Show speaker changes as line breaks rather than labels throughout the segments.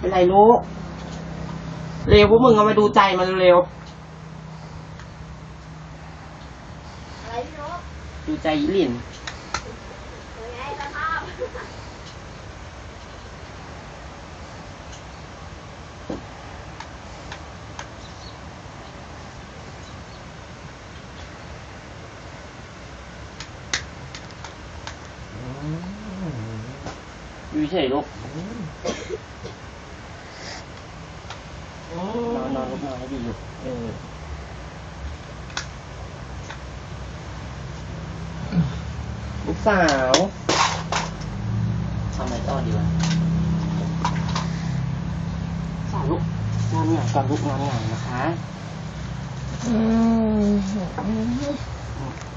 เป็นไรลูกเร็วพวกมึงเอามาดูใจมันเร็วดูใจยิลินอยู่เฉยลูก นอนนอนลุกนอนให้ดีอยู่เออลูกสาวทำไมต้อดีวะสาวลูกงานใหงายก่อนลูกนอนหงายนะคะ
อืม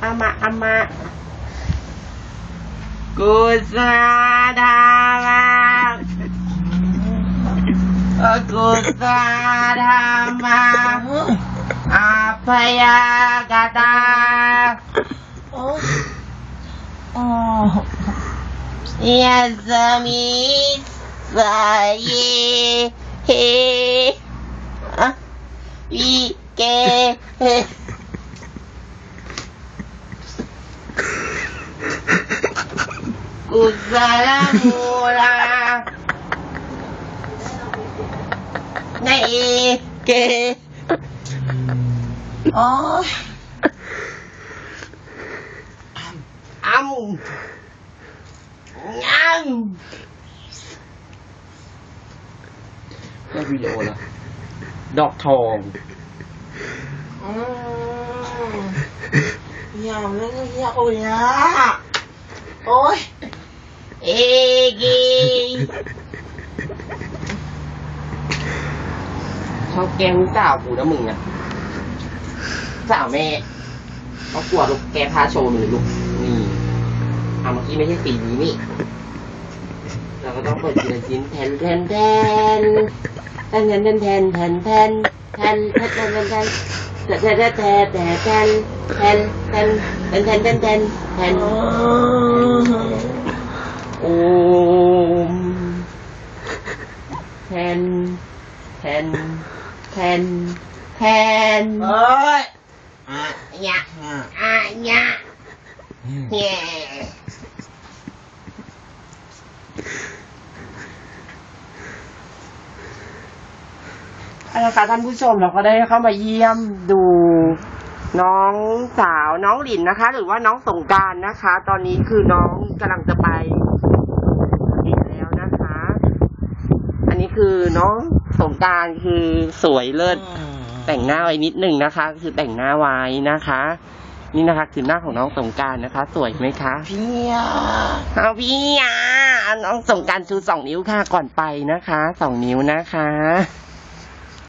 Amak-amak. Kusadamak Gozaramahu Apayagada Oh. Oh. Yazami que... He Ike Gozaramu này. Kì. Ó âm, âm, cái
video là đọc thòn
nhầm lên nhau nhá ôi. Ê ghê. เขาแกงสาวกูนะมึงอะสาวแม่เขากลัวลูกแกพาโชว์มือลูกนี่อาเมื่อกี้ไม่ใช่สีนี้นี่เราก็ต้องเปิดทีละชิ้นแทนแทนแทนแทนแทนแทนแทนแทนแทนแทนแทนแทนแแทนแทนแทนแทนแทนแทนแทนโอ้ น
เฮ้ยอะ
ยะ
อะ
อะยะเย่เอาละค่ะท่านผู้ชมเราก็ได้เข้ามาเยี่ยมดูน้องสาวน้องหลินนะคะ หรือว่าน้องสงกรารนะคะ ตอนนี้คือน้องกำลังจะไปบินแล้วนะคะ อันนี้คือน้องสงกรารคือสวยเลิศ แต่งหน้าไว้นิดหนึ่งนะคะ คือแต่งหน้าไว้นะคะ นี่นะคะคือหน้าของน้องสงกรารนะคะ สวยไหมคะ
พี่อะ
เอาพี่อะน้องสงกรารชูสองนิ้วค่ะก่อนไปนะคะสองนิ้วนะคะ